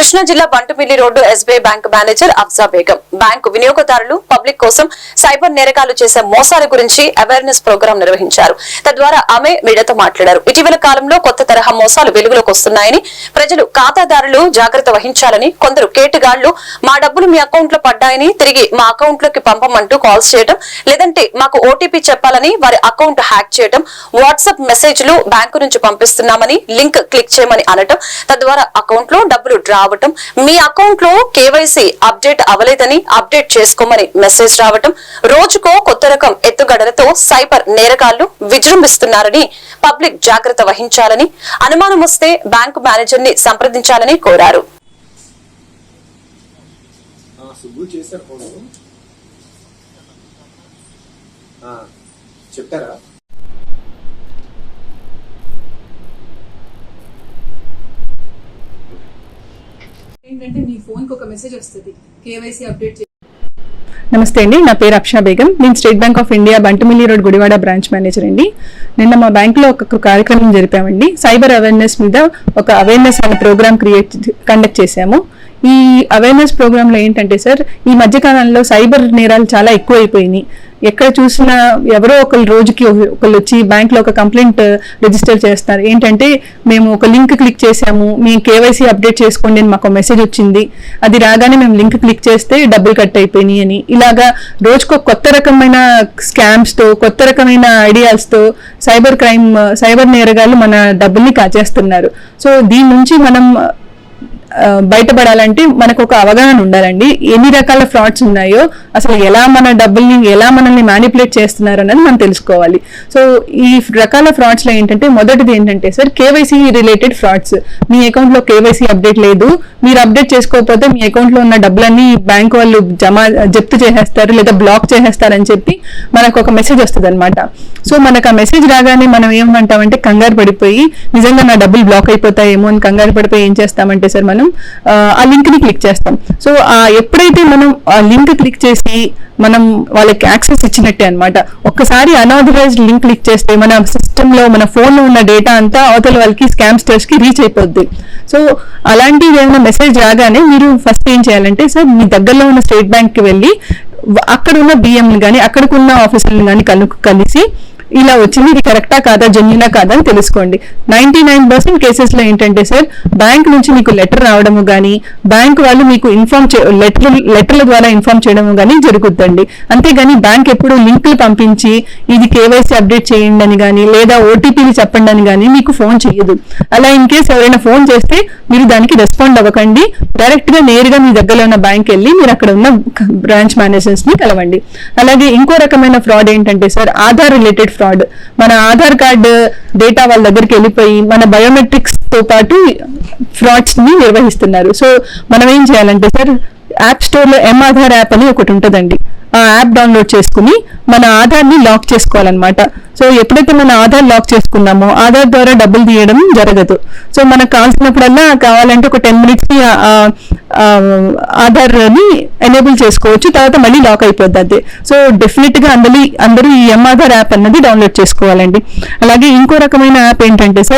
కృష్ణా జిల్లా Bantupilli road SBI bank manager Afza Begum. Bank వినియోగదారులు public కోసం సైబర్ నేరకాలు చేసే మోసాల గురించి అవేర్నెస్ ప్రోగ్రాం నిర్వహించారు. తద్వారా ఆమె మీడియాతో మాట్లాడారు. ఇటీవల కాలంలో కొత్త తరహా మోసాలు వెలుగులోకి వస్తున్నాయని ప్రజలు ఖాతాదారులు జాగ్రత్త వహించాలని కొందరు కేటుగాళ్ళు మా డబ్బులు మీ అకౌంట్లో పడ్డాయని తిరిగి మా అకౌంట్లోకి పంపమంటూ కాల్స్ చేయడం లేదంటే మాకు ఓటీపీ చెప్పాలని వారి అకౌంట్ హ్యాక్ చేయడం వాట్సాప్ మెసేజ్లు బ్యాంకు నుంచి పంపిస్తున్నామని లింక్ క్లిక్ చేయమని అనటం తద్వారా అకౌంట్లో డబ్బులు డ్రా రావటం మీ అకౌంట్లో కేవైసీ అప్డేట్ అవ్వలేదని అప్డేట్ చేసుకోమని మెసేజ్ రావటం రోజుకో కొత్త రకం ఎత్తుగడలతో సైబర్ నేరగాళ్ళు విజృంభిస్తున్నారని పబ్లిక్ జాగ్రత్త వహించాలని అనుమానం వస్తే బ్యాంకు మేనేజర్ని సంప్రదించాలని కోరారు. చెప్పారా? ఏంటంటే మీ ఫోన్కి ఒక మెసేజ్ వస్తుంది కేవైసీ అప్డేట్ నమస్తే అండి నా పేరు అక్షా బేగం. నేను State Bank of India Bantumilli road Gudivada branch manager అండి. నిన్న మా బ్యాంకులో ఒక కార్యక్రమం జరిపామండి. సైబర్ అవేర్నెస్ మీద ఒక అవేర్నెస్ అనే ప్రోగ్రామ్ క్రియేట్ కండక్ట్ చేశాము. ఈ అవేర్నెస్ ప్రోగ్రాంలో ఏంటంటే సార్ ఈ మధ్యకాలంలో సైబర్ నేరాలు చాలా ఎక్కువైపోయినాయి. ఎక్కడ చూసినా ఎవరో ఒకరు రోజుకి ఒకళ్ళు వచ్చి బ్యాంక్లో ఒక కంప్లైంట్ రిజిస్టర్ చేస్తారు ఏంటంటే మేము ఒక లింక్ క్లిక్ చేసాము మీ కేవైసీ అప్డేట్ చేసుకోండి అని మాకు మెసేజ్ వచ్చింది. అది రాగానే మేము లింక్ క్లిక్ చేస్తే డబ్బులు కట్ అయిపోయినాయి అని. ఇలాగా రోజుకో కొత్త రకమైన స్కామ్స్తో కొత్త రకమైన ఐడియాస్తో సైబర్ క్రైమ్ సైబర్ నేరగాళ్ళు మన డబ్బుల్ని కాచేస్తున్నారు సో దీని నుంచి మనం బయటపడాలంటే మనకు ఒక అవగాహన ఉండాలండి. ఎన్ని రకాల ఫ్రాడ్స్ ఉన్నాయో అసలు ఎలా మన డబ్బుల్ని ఎలా మనల్ని మ్యానిపులేట్ చేస్తున్నారు అనేది మనం తెలుసుకోవాలి. సో ఈ రకాల ఫ్రాడ్స్లో ఏంటంటే మొదటిది ఏంటంటే సార్ కేవైసీ రిలేటెడ్ ఫ్రాడ్స్. మీ అకౌంట్లో కేవైసీ అప్డేట్ లేదు. మీరు అప్డేట్ చేసుకోకపోతే మీ అకౌంట్లో ఉన్న డబ్బులన్నీ బ్యాంక్ వాళ్ళు జమ జప్తు చేసేస్తారు లేదా బ్లాక్ చేసేస్తారని చెప్పి మనకు ఒక మెసేజ్ వస్తుంది అనమాట సో మనకు ఆ మెసేజ్ రాగానే మనం ఏమంటామంటే కంగారు పడిపోయి నిజంగా నా డబ్బులు బ్లాక్ అయిపోతాయేమో అని కంగారు పడిపోయి ఏం చేస్తామంటే సార్ మనం ఆ, ఆ లింక్ని క్లిక్ చేస్తాం. సో ఎప్పుడైతే మనం ఆ లింక్ క్లిక్ చేసి మనం వాళ్ళకి యాక్సెస్ ఇచ్చినట్టే అనమాట ఒక్కసారి అనాథరైజ్డ్ లింక్ క్లిక్ చేస్తే మన సిస్టంలో మన ఫోన్లో ఉన్న డేటా అంతా అవతల వాళ్ళకి స్కామ్స్టర్స్కి రీచ్ అయిపోద్ది. సో అలాంటివి ఏమైనా మెసేజ్ రాగానే మీరు ఫస్ట్ ఏం చేయాలంటే సార్ మీ దగ్గరలో ఉన్న స్టేట్ బ్యాంక్కి వెళ్ళి అక్కడ ఉన్న బిఎంని కానీ అక్కడికున్న ఆఫీసర్ని కానీ కలు కలిసి ఇలా వచ్చింది ఇది కరెక్టా కాదా జెన్యునా కాదా అని తెలుసుకోండి. నైన్టీ నైన్ పర్సెంట్ కేసెస్లో ఏంటంటే సార్ బ్యాంక్ నుంచి మీకు లెటర్ రావడము కానీ బ్యాంక్ వాళ్ళు మీకు ఇన్ఫార్మ్ లెటర్ లెటర్ల ద్వారా ఇన్ఫార్మ్ చేయడము కానీ జరుగుతుందండి అంతేగాని బ్యాంక్ ఎప్పుడు లింకులు పంపించి ఇది కేవైసీ అప్డేట్ చేయండి అని కానీ లేదా ఓటీపీని చెప్పండి అని కానీ మీకు ఫోన్ చేయదు. అలా ఇన్ కేస్ ఎవరైనా ఫోన్ చేస్తే మీరు దానికి రెస్పాండ్ అవ్వకండి. డైరెక్ట్గా నేరుగా మీ దగ్గరలో ఉన్న బ్యాంక్ వెళ్ళి మీరు అక్కడ ఉన్న బ్రాంచ్ మేనేజర్స్ని కలవండి. అలాగే ఇంకో రకమైన ఫ్రాడ్ ఏంటంటే సార్ ఆధార్ రిలేటెడ్ ఫ్రాడ్ మన ఆధార్ కార్డు డేటా వాళ్ళ దగ్గరికి వెళ్ళిపోయి మన బయోమెట్రిక్స్తో పాటు ఫ్రాడ్స్ని నిర్వహిస్తున్నారు. సో మనం ఏం చేయాలంటే సార్ యాప్ స్టోర్లో ఎం ఆధార్ యాప్ అని ఒకటి ఉంటుందండి. ఆ యాప్ డౌన్లోడ్ చేసుకుని మన ఆధార్ని లాక్ చేసుకోవాలన్నమాట. సో ఎప్పుడైతే మన ఆధార్ లాక్ చేసుకున్నామో ఆధార్ ద్వారా డబ్బులు తీయడం జరగదు. సో మనకు కావాల్సినప్పుడల్లా కావాలంటే ఒక టెన్ మినిట్స్కి ఆధార్ని ఎనేబుల్ చేసుకోవచ్చు. తర్వాత మళ్ళీ లాక్ అయిపోద్ది అది. సో డెఫినెట్గా అందరి అందరూ ఈ ఎం ఆధార్ యాప్ అన్నది డౌన్లోడ్ చేసుకోవాలండి. అలాగే ఇంకో రకమైన యాప్ ఏంటంటే సార్